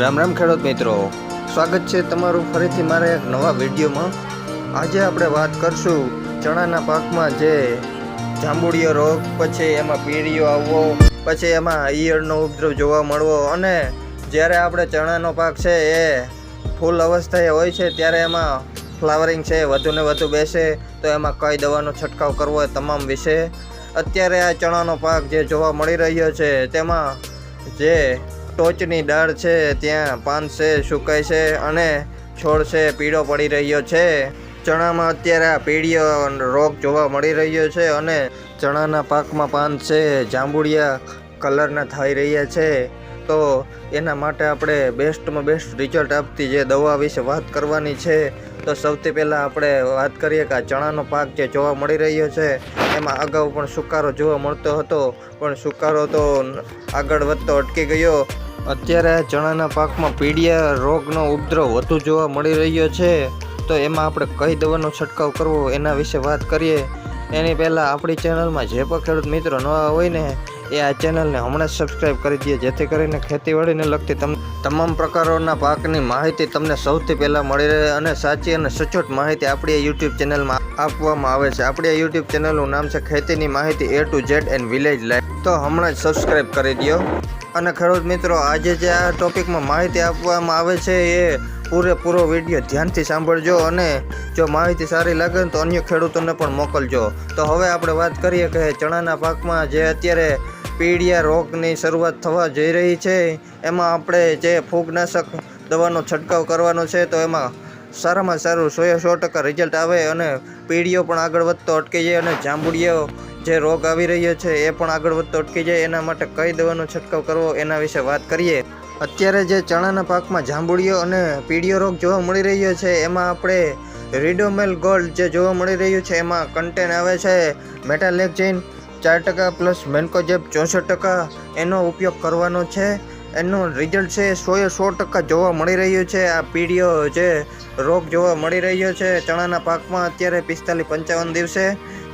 રામ રામ ખેડૂત મિત્રો. સ્વાગત છે તમારું ફરીથી મારા એક નવા વિડીયોમાં. આજે આપણે વાત કરશું ચણાના પાકમાં જે જાંબુડિયો રોગ, પછી એમાં પીળીઓ આવવો, પછી એમાં ઈયળનો ઉપદ્રવ જોવા મળવો અને જ્યારે આપણે ચણાનો પાક છે એ ફૂલ અવસ્થાએ હોય છે, ત્યારે એમાં ફ્લાવરિંગ છે, વધુ ને વધુ બેસે, તો એમાં કઈ દવાનો છંટકાવ કરવો એ તમામ વિશે. અત્યારે આ ચણાનો પાક જે જોવા મળી રહ્યો છે, તેમાં જે ટોચની ડાળ છે, ત્યાં પાન છે સુકાય છે અને છોડ છે, પીળો પડી રહ્યો છે. ચણામાં અત્યારે આ પીળીઓ રોગ જોવા મળી રહ્યો છે અને ચણાના પાકમાં પાન છે, જાંબુડિયા કલરના થઈ રહ્યા છે. તો એના માટે આપણે બેસ્ટમાં બેસ્ટ રિઝલ્ટ આપતી જે દવા વિશે વાત કરવાની છે, તો સૌથી પહેલાં આપણે વાત કરીએ કે આ ચણાનો પાક જે જોવા મળી રહ્યો છે, એમાં અગાઉ પણ સુકારો જોવા મળતો હતો, પણ સુકારો તો આગળ વધતો અટકી ગયો. અત્યારે ચણાના પાકમાં પીડિયા રોગનો ઉપદ્રવ વધુ જોવા મળી રહ્યો છે, તો એમાં આપણે કઈ દવાનો છંટકાવ કરવો એના વિશે વાત કરીએ. એની પહેલાં આપણી ચેનલમાં જે પણ ખેડૂત મિત્રો નવા હોય ને, એ આ ચેનલને હમણાં જ સબસ્ક્રાઈબ કરી દઈએ, જેથી કરીને ખેતીવાડીને લગતી તમ, તમામ પ્રકારોના પાકની માહિતી તમને સૌથી પહેલાં મળી રહે અને સાચી અને સચોટ માહિતી આપણી યુટ્યુબ ચેનલમાં આપવામાં આવે છે. આપણી આ યુટ્યુબ ચેનલનું નામ છે ખેતીની માહિતી A to Z and village life તો હમણાં જ સબસ્ક્રાઈબ કરી દો અને ખેડૂત મિત્રો, આજે જે આ ટોપિકમાં માહિતી આપવામાં આવે છે એ પૂરેપૂરો વીડિયો ધ્યાનથી સાંભળજો અને જો માહિતી સારી લાગે તો અન્ય ખેડૂતોને પણ મોકલજો. તો હવે આપણે વાત કરીએ કે ચણાના પાકમાં જે અત્યારે પીડિયા રોગની શરૂઆત થવા જઈ રહી છે, એમાં આપણે જે ફૂગનાશક દવાનો છંટકાવ કરવાનો છે, તો એમાં સારામાં સારું સો સો ટકા રિઝલ્ટ આવે અને પીડીઓ પણ આગળ વધતો અટકી જાય અને જાંબુડિયો જે રોગ આવી રહ્યો છે એ પણ આગળ વધતો અટકી જાય, એના માટે કઈ દવાનો છંટકાવ કરવો એના વિશે વાત કરીએ. અત્યારે જે ચણાના પાકમાં જાંબુડિયો અને પીડિયો રોગ જોવા મળી રહ્યો છે, એમાં આપણે રીડોમેલ ગોલ્ડ જે જોવા મળી રહ્યું છે, એમાં કન્ટેન આવે છે મેટાલેક્ઝિન ચાર ટકા પ્લસ મેન્કોજેબ ચોસઠ ટકા, એનો ઉપયોગ કરવાનો છે. એનું રિઝલ્ટ છે સોએ સો ટકા જોવા મળી રહ્યું છે. આ પીડીઓ જે રોગ જોવા મળી રહ્યો છે. ચણાના પાકમાં અત્યારે પિસ્તાલીસ પંચાવન દિવસે.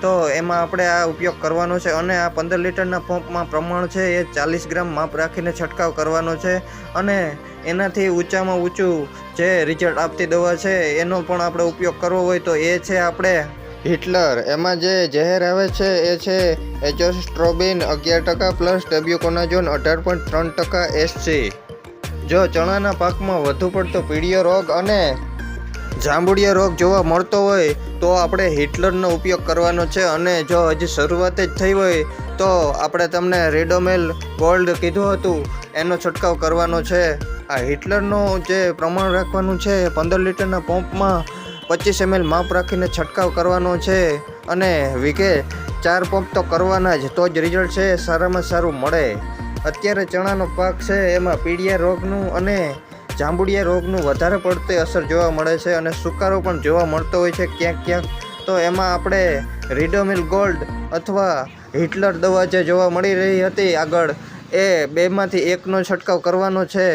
તો એમાં આપણે આ ઉપયોગ કરવાનો છે અને આ પંદર લીટરના પંપમાં પ્રમાણ છે એ ચાલીસ ગ્રામ માપ રાખીને છંટકાવ કરવાનો છે. અને એનાથી ઊંચામાં ઊંચું જે રિઝલ્ટ આપતી દવા છે એનો પણ આપણે ઉપયોગ કરવો હોય તો એ છે આપણે હિટલર. એમાં જે ઝેર આવે છે, એ છે એચોસ્ટ્રોબિન અગિયાર ટકા પ્લસ ટેબ્યુકોનાઝોન અઢાર પોઈન્ટ ત્રણ ટકા એસસી. જો ચણાના પાકમાં વધુ પડતો પીળિયો રોગ અને જાંબુડિયા રોગ જોવા મળતો હોય, તો આપણે હિટલરનો ઉપયોગ કરવાનો છે અને જો હજી શરૂઆત જ થઈ હોય, તો આપણે તમને રેડોમેલ ગોલ્ડ કીધું હતું, એનો છંટકાવ કરવાનો છે. આ હિટલરનું જે પ્રમાણ રાખવાનું છે પંદર લીટરના પંપમાં પચીસ એમએલ માપ રાખીને છંટકાવ કરવાનો છે અને વીઘે ચાર પંપ તો કરવાના જ, તો જ રિઝલ્ટ છે, સારામાં સારું મળે. અત્યારે ચણાનો પાક છે, એમાં પીડિયા રોગનું અને જાંબુડિયા રોગનું વધારે પડતી અસર જોવા મળે છે અને સુકારો પણ જોવા મળતો હોય છે ક્યાંક ક્યાંક. તો એમાં આપણે રીડોમિલ ગોલ્ડ અથવા હિટલર દવા જે જોવા મળી રહી હતી આગળ, એ બેમાંથી એકનો છંટકાવ કરવાનો છે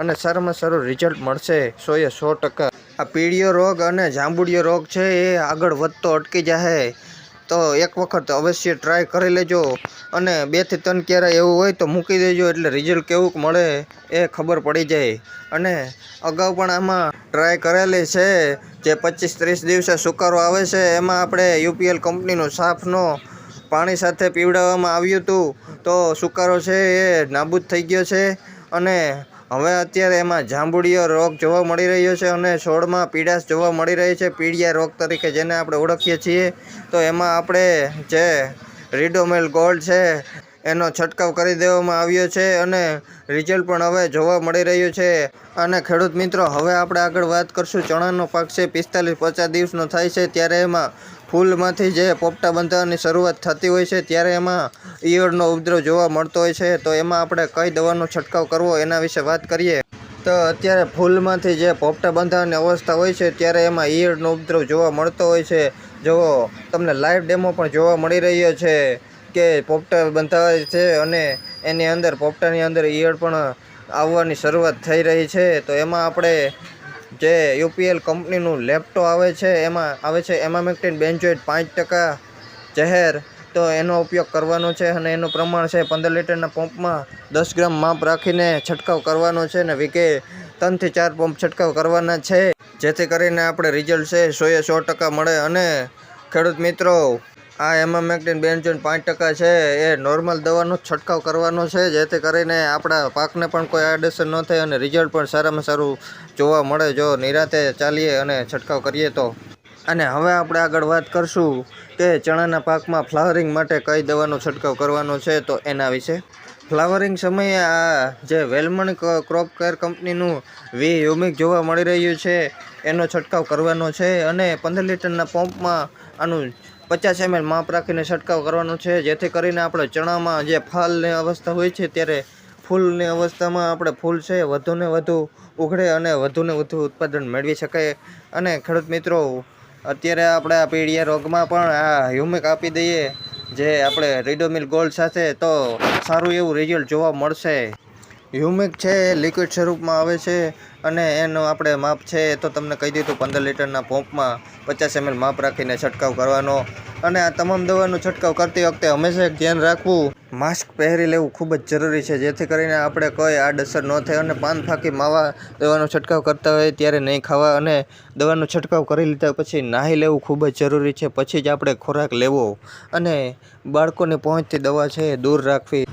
અને સારામાં સારું રિઝલ્ટ મળશે. સોએ સો ટકા. આ પીળિયો રોગ અને જાંબુડિયો રોગ છે, એ આગળ વધતો અટકી જાય તો એક વખત અવશ્ય ટ્રાય કરી લેજો અને બેથી ત્રણ ક્યારે એવું હોય તો મૂકી દેજો, એટલે રિઝલ્ટ કેવું મળે એ ખબર પડી જાય. અને અગાઉ પણ આમાં ટ્રાય કરેલી છે, જે પચીસ ત્રીસ દિવસે સુકારો આવે છે, એમાં આપણે યુપીએલ કંપનીનું સાફનો પાણી સાથે પીવડાવવામાં આવ્યું હતું. તો સુકારો છે એ નાબૂદ થઈ ગયો છે અને હવે અત્યારે એમાં જાંબુડિયો રોગ જોવા મળી રહ્યો છે અને છોડમાં પીડાશ જોવા મળી રહી છે. પીડિયા રોગ તરીકે જેને આપણે ઓળખીએ છીએ. તો એમાં આપણે જે રીડોમેલ ગોલ્ડ છે, એનો છંટકાવ કરી દેવામાં આવ્યો છે અને રિઝલ્ટ પણ હવે જોવા મળી રહ્યું છે. અને ખેડૂત મિત્રો, હવે આપણે આગળ વાત કરશું. ચણાનો પાક છે પિસ્તાલીસ પચાસ દિવસનો થાય છે. ત્યારે એમાં ફૂલમાંથી જે પોપટા બંધાવવાની શરૂઆત થતી હોય છે, ત્યારે એમાં ઈયળનો ઉપદ્રવ જોવા મળતો હોય છે. તો એમાં આપણે કઈ દવાનો છંટકાવ કરવો એના વિશે વાત કરીએ. તો અત્યારે ફૂલમાંથી જે પોપટા બંધાવવાની અવસ્થા હોય છે, ત્યારે એમાં ઈયળનો ઉપદ્રવ જોવા મળતો હોય છે. જો તમને લાઈવ ડેમો પણ જોવા મળી રહ્યો છે કે પોપટા બંધાવાય છે અને એની અંદર, પોપટાની અંદર ઈયળ પણ આવવાની શરૂઆત થઈ રહી છે. તો એમાં આપણે જે યુપીએલ કંપનીનું લેપટોપ આવે છે, એમાં આવે છે એમામેક્ટિન બેન્જોઇટ પાંચ ટકા જહેર તો એનો ઉપયોગ કરવાનો છે અને એનું પ્રમાણ છે પંદર લીટરના પંપમાં દસ ગ્રામ માપ રાખીને છંટકાવ કરવાનો છે ને વીકે ત્રણથી ચાર પંપ છંટકાવ કરવાના છે. જેથી કરીને આપણે રિઝલ્ટ છે સોએ સો ટકા મળે અને ખેડૂત મિત્રો આ એમામેક્ટિન બેન્ઝોન પાંચ ટકા છે. એ નોર્મલ દવાનો છંટકાવ કરવાનો છે, જેથી કરીને આપણા પાકને પણ કોઈ આડઅસર ન થાય અને રિઝલ્ટ પણ સારામાં સારું જોવા મળે. જો નિરાતે ચાલીએ અને છંટકાવ કરીએ તો. અને હવે આપણે આગળ વાત કરશું કે ચણાના પાકમાં ફ્લાવરિંગ માટે કઈ દવાનો છંટકાવ કરવાનો છે, તો એના વિશે. ફ્લાવરિંગ સમયે આ જે વેલમણ ક્રોપ કેર કંપનીનું વી હ્યુમિક જોવા મળી રહ્યું છે, એનો છંટકાવ કરવાનો છે અને પંદર લીટરના પંપમાં આનું પચાસ એમએલ માપ રાખીને છંટકાવ કરવાનો છે. જેથી કરીને આપણે ચણામાં જે ફાલની અવસ્થા હોય છે ત્યારે ફૂલની અવસ્થામાં આપણે ફૂલ છે વધુને વધુ ઉઘડે અને વધુને વધુ ઉત્પાદન મેળવી શકાય. અને ખેડૂત મિત્રો, અત્યારે આપણે આ પીળિયા રોગમાં પણ આ હ્યુમિક આપી દઈએ, જે આપણે રીડોમિલ ગોલ્ડ સાથે તો સારું એવું રિઝલ્ટ જોવા મળશે. હ્યુમિક છે લિક્વિડ સ્વરૂપમાં આવે છે. અને એનું આપણે માપ છે એ તો તમને કહી દીધું, પંદર લીટરના પંપમાં પચાસ એમએલ માપ રાખીને છંટકાવ કરવાનો. અને આ તમામ દવાનો છંટકાવ કરતી વખતે હંમેશા ધ્યાન રાખવું, માસ્ક પહેરી લેવું ખૂબ જ જરૂરી છે. જેથી કરીને આપણે કોઈ આડઅસર ન થાય અને પાન ફાંકી માવા દવાનો છંટકાવ કરતા હોય ત્યારે નહીં ખાવા અને દવાનો છંટકાવ કરી લીધા પછી નાહી લેવું ખૂબ જ જરૂરી છે. પછી જ આપણે ખોરાક લેવો અને બાળકોની પહોંચતી દવા છે દૂર રાખવી.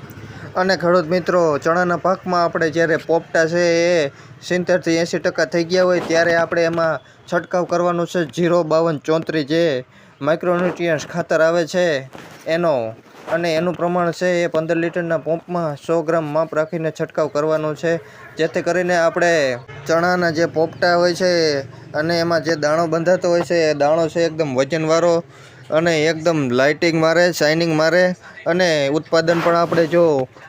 અને ખેડૂત મિત્રો, ચણાના પાકમાં આપણે જ્યારે પોપટા છે એ સિત્તેરથી એંસી ટકા થઈ ગયા હોય ત્યારે આપણે એમાં છંટકાવ કરવાનું છે. જીરો બાવન ચોત્રીસ જે માઇક્રોન્યુટ્રિયન્ટ્સ ખાતર આવે છે એનો. અને એનું પ્રમાણ છે એ પંદર લીટરના પંપમાં સો ગ્રામ માપ રાખીને છંટકાવ કરવાનો છે. જેથી કરીને આપણે ચણાના જે પોપટા હોય છે અને એમાં જે દાણો બંધાતો હોય છે, એ દાણો છે એકદમ વજનવાળો. અને એકદમ લાઇટિંગ મારે શાઇનિંગ મારે અને ઉત્પાદન પણ આપણે જો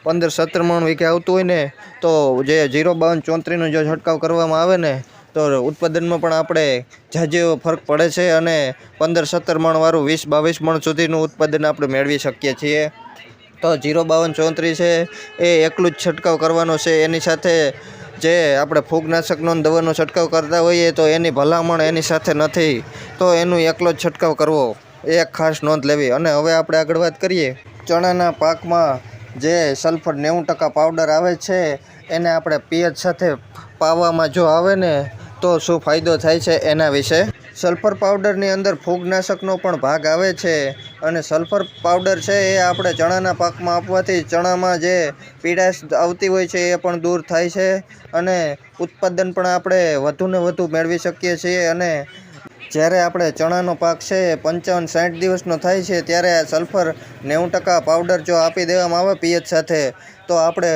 પંદર સત્તર મણ વીઘે આવતું હોય ને, તો જે જીરો બાવન ચોત્રીસનો જો છંટકાવ કરવામાં આવે ને, તો ઉત્પાદનમાં પણ આપણે એવો ફરક પડે છે અને પંદર સત્તર મણવાળું વીસ બાવીસ મણ સુધીનું ઉત્પાદન આપણે મેળવી શકીએ છીએ. તો જીરો બાવન ચોત્રીસ છે, એ એકલું જ છંટકાવ કરવાનો છે. એની સાથે જે આપણે ફૂગનાશકનો દવાનો છંટકાવ કરતા હોઈએ તો એની ભલામણ એની સાથે નથી, તો એનું એકલો જ છંટકાવ કરવો. એ ખાસ નોંધ લેવી. અને હવે આપણે આગળ વાત કરીએ. ચણાના પાકમાં જે સલ્ફર નેવું ટકા પાવડર આવે છે, એને આપણે પિયત સાથે પાવામાં જો આવે ને, તો શું ફાયદો થાય છે એના વિશે? સલ્ફર પાવડરની અંદર ફૂગનાશકનો પણ ભાગ આવે છે. અને સલ્ફર પાવડર છે એ આપણે ચણાના પાકમાં આપવાથી ચણામાં જે પીડાશ આવતી હોય છે એ પણ દૂર થાય છે. અને ઉત્પાદન પણ આપણે વધુને વધુ મેળવી શકીએ છીએ. અને જ્યારે આપણે ચણાનો પાક છે, એ પંચાવન સાઠ દિવસનો થાય છે, ત્યારે સલ્ફર નેવું ટકા પાવડર જો આપી દેવામાં આવે પિયત સાથે, તો આપણે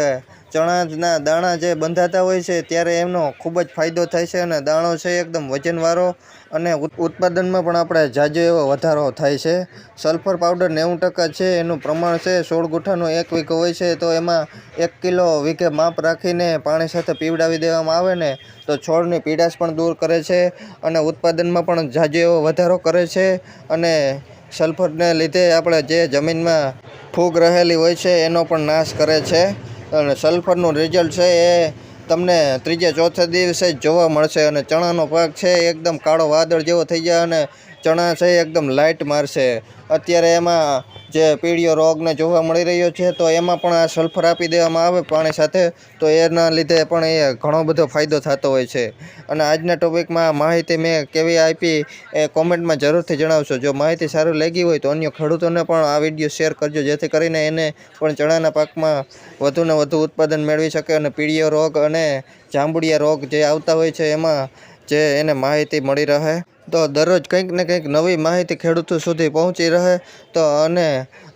ચણાના દાણા જે બંધાતા હોય છે, ત્યારે એમનો ખૂબ જ ફાયદો થાય છે અને દાણો છે એકદમ વજનવાળો અને ઉત- ઉત્પાદનમાં પણ આપણે જાજો એવો વધારો થાય છે. સલ્ફર પાવડર નેવું ટકા છે, એનું પ્રમાણ છે, સોળ ગુઠાનો એક વીઘો હોય છે, તો એમાં એક કિલો વીઘે માપ રાખીને પાણી સાથે પીવડાવી દેવામાં આવે ને, તો છોડની પીડાશ પણ દૂર કરે છે અને ઉત્પાદનમાં પણ જાજો એવો વધારો કરે છે. અને સલ્ફરને લીધે આપણે જે જમીનમાં ફૂગ રહેલી હોય છે, એનો પણ નાશ કરે છે. અને સલ્ફરનું રિઝલ્ટ છે એ તમને ત્રીજે ચોથે દિવસે જ જોવા મળશે અને ચણાનો પાક છે એકદમ કાળો વાદળ જેવો થઈ જાય અને ચણા છે એકદમ લાઇટ મારશે. અત્યારે એમાં જે પીળીઓ રોગને જોવા મળી રહ્યો છે, તો એમાં પણ આ સલ્ફર આપી દેવામાં આવે પાણી સાથે, તો એના લીધે પણ એ ઘણો બધો ફાયદો થતો હોય છે. અને આજના ટોપિકમાં માહિતી મેં કેવી આપી એ કોમેન્ટમાં જરૂરથી જણાવશો. જો માહિતી સારું લાગી હોય તો અન્ય ખેડૂતોને પણ આ વીડિયો શેર કરજો, જેથી કરીને એને પણ ચણાના પાકમાં વધુને વધુ ઉત્પાદન મેળવી શકે અને પીળીઓ રોગ અને જાંબુડિયા રોગ જે આવતા હોય છે, એમાં જે એને માહિતી મળી રહે. તો દરરોજ કંઈક ને કંઈક નવી માહિતી ખેડૂતો સુધી પહોંચી રહે તો અને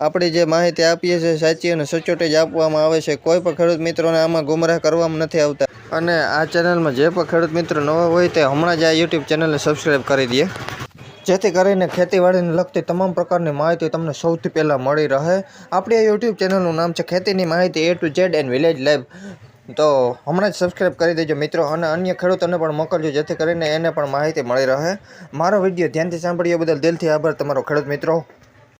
આપણી જે માહિતી આપીએ છીએ સાચી અને સચોટ જ આપવામાં આવે છે. કોઈ પણ ખેડૂત મિત્રોને આમાં ગુમરાહ કરવામાં નથી આવતા. અને આ ચેનલમાં જે પણ ખેડૂત મિત્રો નવા હોય તે હમણાં જ આ યુટ્યુબ ચેનલને સબસ્ક્રાઈબ કરી દે. જેથી કરીને ખેતીવાડીને લગતી તમામ પ્રકારની માહિતી તમને સૌથી પહેલાં મળી રહે. આપણી આ યુટ્યુબ ચેનલનું નામ છે ખેતીની માહિતી A to Z and village live તો હમણાં જ સબસ્ક્રાઈબ કરી દેજો મિત્રો અને અન્ય ખેડૂતોને પણ મોકલજો, જેથી કરીને એને પણ માહિતી મળી રહે. મારો વીડિયો ધ્યાનથી સાંભળ્યો બદલ દિલથી આભાર તમારો ખેડૂત મિત્રો.